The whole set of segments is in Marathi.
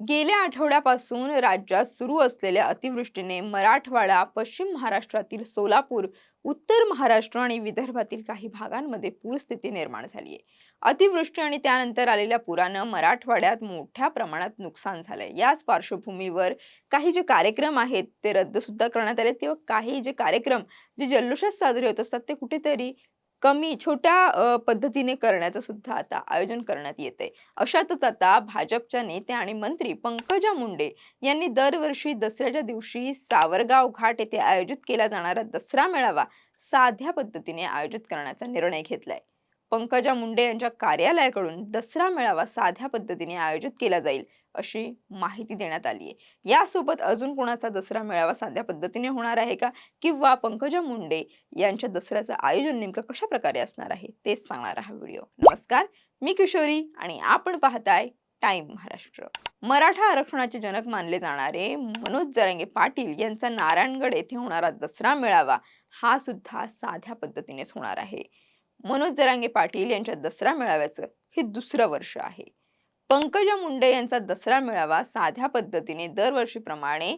गेल्या आठवड्यापासून राज्यात सुरू असलेल्या अतिवृष्टीने मराठवाडा पश्चिम महाराष्ट्रातील सोलापूर उत्तर महाराष्ट्र आणि विदर्भातील काही भागांमध्ये पूरस्थिती निर्माण झाली आहे. अतिवृष्टी आणि त्यानंतर आलेल्या पुरानं मराठवाड्यात मोठ्या प्रमाणात नुकसान झालंय. याच पार्श्वभूमीवर काही जे कार्यक्रम आहेत ते रद्द सुद्धा करण्यात आले किंवा काही जे कार्यक्रम जे जल्लोषात साजरे होत असतात ते कुठेतरी कमी छोट्या पद्धतीने करण्याचं सुद्धा आता आयोजन करण्यात येते अशातच आता भाजपच्या नेत्या आणि मंत्री पंकजा मुंडे यांनी दरवर्षी दसऱ्याच्या दिवशी सावरगाव घाट येथे आयोजित केला जाणारा दसरा मेळावा साध्या पद्धतीने आयोजित करण्याचा निर्णय घेतलाय. पंकजा मुंडे यांच्या कार्यालयाकडून दसरा मेळावा साध्या पद्धतीने आयोजित केला जाईल अशी माहिती देण्यात आली आहे. यासोबत अजून कोणाचा दसरा मेळावा साध्या पद्धतीने होणार आहे का? किंवा पंकजा मुंडे यांच्या दसऱ्याचं आयोजन नेमकं कशा प्रकारे असणार आहे? तेच सांगणार हा व्हिडिओ. नमस्कार मी किशोरी आणि आपण पाहताय टाइम महाराष्ट्र. मराठा आरक्षणाचे जनक मानले जाणारे मनोज जरांगे पाटील यांचा नारायणगड येथे होणारा दसरा मेळावा हा सुद्धा साध्या पद्धतीनेच होणार आहे. मनोज जरांगे पाटील यांच्या दसरा मेळाव्याचं हे दुसरं वर्ष आहे. पंकजा मुंडे यांचा दसरा मेळावा साध्या पद्धतीने दरवर्षीप्रमाणे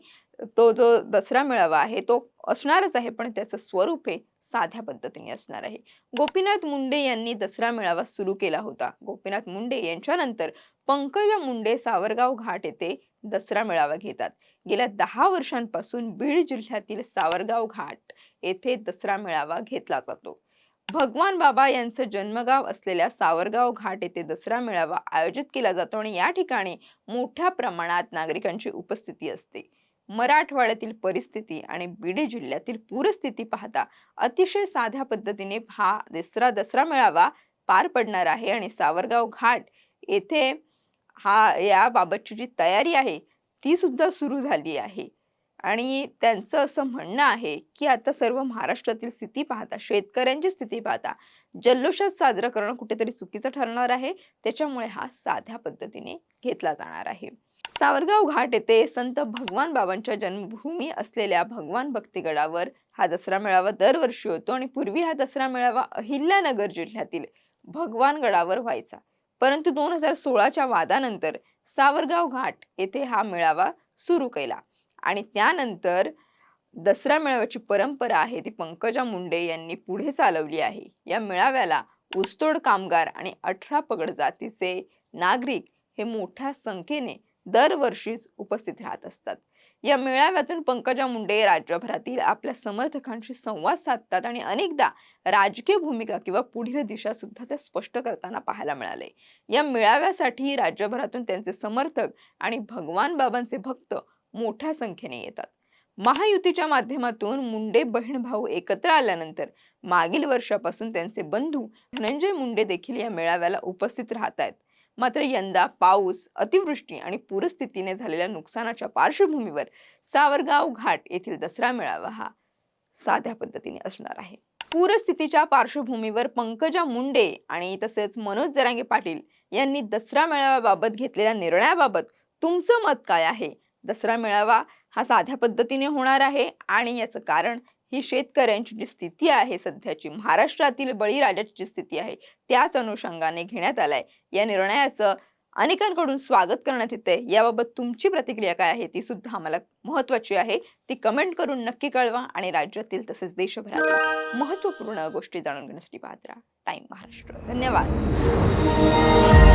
तो जो दसरा मेळावा आहे तो असणारच आहे पण त्याचं स्वरूप हे साध्या पद्धतीने असणार आहे. गोपीनाथ मुंडे यांनी दसरा मेळावा सुरू केला होता. गोपीनाथ मुंडे यांच्यानंतर पंकजा मुंडे सावरगाव घाट येथे दसरा मेळावा घेतात. गेल्या दहा वर्षांपासून बीड जिल्ह्यातील सावरगाव घाट येथे दसरा मेळावा घेतला जातो. भगवान बाबा यांचं जन्मगाव असलेल्या सावरगाव घाट येथे दसरा मेळावा आयोजित केला जातो आणि या ठिकाणी मोठ्या प्रमाणात नागरिकांची उपस्थिती असते. मराठवाड्यातील परिस्थिती आणि बीड जिल्ह्यातील पूरस्थिती पाहता अतिशय साध्या पद्धतीने हा दसरा दसरा मेळावा पार पडणार आहे आणि सावरगाव घाट येथे हा याबाबतची जी तयारी आहे ती सुद्धा सुरू झाली आहे. आणि त्यांचं असं म्हणणं आहे की आता सर्व महाराष्ट्रातील स्थिती पाहता शेतकऱ्यांची स्थिती पाहता जल्लोषात साजरं करणं कुठेतरी चुकीचं ठरणार आहे. त्याच्यामुळे हा साध्या पद्धतीने घेतला जाणार आहे. सावरगाव घाट येथे संत भगवान बाबांच्या जन्मभूमी असलेल्या भगवान भक्तिगडावर हा दसरा मेळावा दरवर्षी होतो आणि पूर्वी हा दसरा मेळावा अहिल्यानगर जिल्ह्यातील भगवान गडावर व्हायचा. परंतु दोन हजार सोळाच्या वादानंतर सावरगाव घाट येथे हा मेळावा सुरू केला. आणि त्यानंतर दसरा मेळाव्याची परंपरा आहे ती पंकजा मुंडे यांनी पुढे चालवली आहे. या मेळाव्याला ऊसतोड कामगार आणि अठरा पगड जातीचे नागरिक हे मोठ्या संख्येने दरवर्षीच उपस्थित राहत असतात. या मेळाव्यातून पंकजा मुंडे राज्यभरातील आपल्या समर्थकांशी संवाद साधतात आणि अनेकदा राजकीय भूमिका किंवा पुढील दिशा सुद्धा त्या स्पष्ट करताना पाहायला मिळाले. या मेळाव्यासाठी राज्यभरातून त्यांचे समर्थक आणि भगवान बाबांचे भक्त मोठ्या संख्येने येतात. महायुतीच्या माध्यमातून मुंडे बहीण भाऊ एकत्र आल्यानंतर मागील वर्षापासून त्यांचे बंधू धनंजय मुंडे देखील या मेळाव्याला उपस्थित राहत आहेत मात्र यंदा पाऊस अतिवृष्टी आणि पूरस्थितीने झालेल्या नुकसानाच्या पार्श्वभूमीवर सावरगाव घाट येथील दसरा मेळावा हा साध्या पद्धतीने असणार आहे. पूरस्थितीच्या पार्श्वभूमीवर पंकजा मुंडे आणि तसेच मनोज जरांगे पाटील यांनी दसरा मेळाव्याबाबत घेतलेल्या निर्णयाबाबत तुमचं मत काय आहे? दसरा मेळावा हा साध्या पद्धतीने होणार आहे आणि याचं कारण ही शेतकऱ्यांची जी स्थिती आहे सध्याची महाराष्ट्रातील बळीराजाची जी स्थिती आहे त्याच अनुषंगाने घेण्यात आलाय. या निर्णयाचं अनेकांकडून स्वागत करण्यात येते याबाबत तुमची प्रतिक्रिया काय आहे ती सुद्धा आम्हाला महत्वाची आहे. ती कमेंट करून नक्की कळवा आणि राज्यातील तसेच देशभरातील महत्त्वपूर्ण गोष्टी जाणून घेण्यासाठी पाहत राहा. टाइम महाराष्ट्र. धन्यवाद.